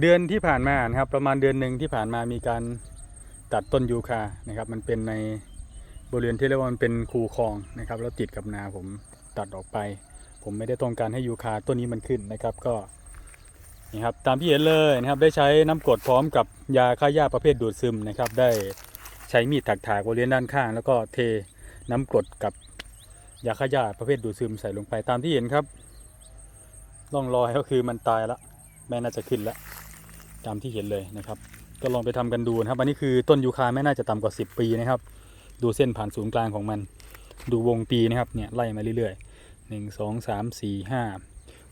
เดือนที่ผ่านมานะครับ ประมาณเดือนหนึ่งที่ผ่านมามีการตัดต้นยูคานะครับ มันเป็นในบริเวณที่เรียกว่ามันเป็นคูคลองนะครับแล้วติดกับนาผมตัดออกไป ผมไม่ได้ต้องการให้ยูคาต้นนี้มันขึ้นนะครับก็นี่ครับตามที่เห็นเลยนะครับได้ใช้น้ำกรดพร้อมกับยาฆ่าหญ้าประเภทดูดซึมนะครับ ได้ใช้มีดถักๆบริเวณด้านข้าง แล้วก็เทน้ำกรดกับยาฆ่าหญ้าประเภทดูดซึมใส่ลงไปตามที่เห็นครับร่องรอยก็คือมันตายละไม่น่าจะขึ้นและ ตามที่เห็นเลยนะครับ ก็ลองไปทำกันดูนะครับ อันนี้คือต้นยูคาไม่น่าจะต่ำกว่า 10 ปีนะครับ ดูเส้นผ่านศูนย์กลางของมัน ดูวงปีนะครับ เนี่ยไล่มาเรื่อยๆหนึ่งสองสามสี่ห้า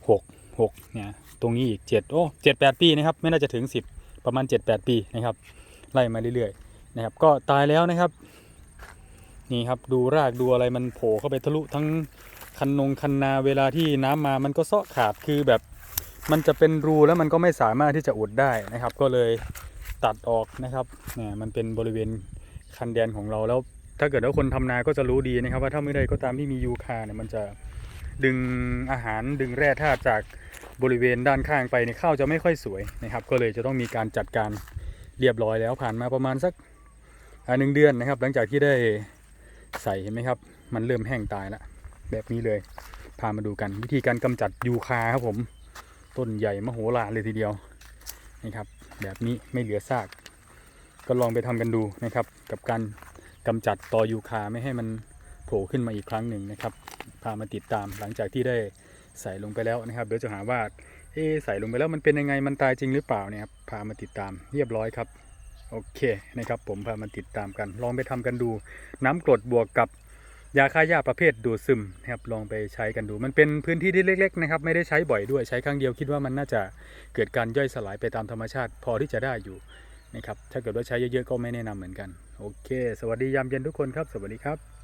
หกหกเนี่ย ตรงนี้อีกเจ็ดโอ้เจ็ดแปดปีนะครับ ไม่น่าจะถึงสิบประมาณเจ็ดแปดปีนะครับ ไล่มาเรื่อยๆนะครับ ก็ตายแล้วนะครับ นี่ครับดูรากดูอะไรมันโผล่เข้าไปทะลุทั้งคันนงคันนาเวลาที่น้ำมามันก็เซาะขาดคือแบบ มันจะเป็นรูแล้วมันก็ไม่สามารถที่จะอุดได้นะครับ ก็เลยตัดออกนะครับเนี่ยมันเป็นบริเวณคันแดนของเราแล้ว ถ้าเกิดว่าคนทำนาก็จะรู้ดีนะครับ ว่าถ้าเมื่อใดก็ตามที่มียูคาเนี่ยมันจะดึงอาหารดึงแร่ธาตุจากบริเวณด้านข้างไปในยข้าวจะไม่ค่อยสวยนะครับ ก็เลยจะต้องมีการจัดการเรียบร้อยแล้วผ่านมาประมาณสักอ่าหนึ่งเดือนนะครับ หลังจากที่ได้ใส่เห็นไหมครับ มันเริ่มแห้งตายแล้วแบบนี้เลย พามาดูกันวิธีการกำจัดยูคาครับผม ต้นใหญ่มโหฬารเลยทีเดียวนี่ครับ แบบนี้ไม่เหลือซาก ก็ลองไปทำกันดูนะครับ กับการกำจัดตอยูคาไม่ให้มันโผล่ขึ้นมาอีกครั้งหนึ่งนะครับ พามาติดตามหลังจากที่ได้ใส่ลงไปแล้วนะครับ เดี๋ยวจะหาว่าเอ๊ใส่ลงไปแล้วมันเป็นยังไงมันตายจริงหรือเปล่าเนี่ยครับพามาติดตามเรียบร้อยครับโอเคนะครับผมพามาติดตามกัน ลองไปทำกันดู น้ำกรดบวกกับ ยาฆ่าหญ้าประเภทดูดซึมนะครับลองไปใช้กันดู มันเป็นพื้นที่ที่เล็กๆนะครับไม่ได้ใช้บ่อยด้วยใช้ครั้งเดียวคิดว่ามันน่าจะเกิดการย่อยสลายไปตามธรรมชาติ พอที่จะได้อยู่นะครับถ้าเกิดว่าใช้เยอะๆก็ไม่แนะนำเหมือนกัน โอเค สวัสดียามเย็นทุกคนครับ สวัสดีครับ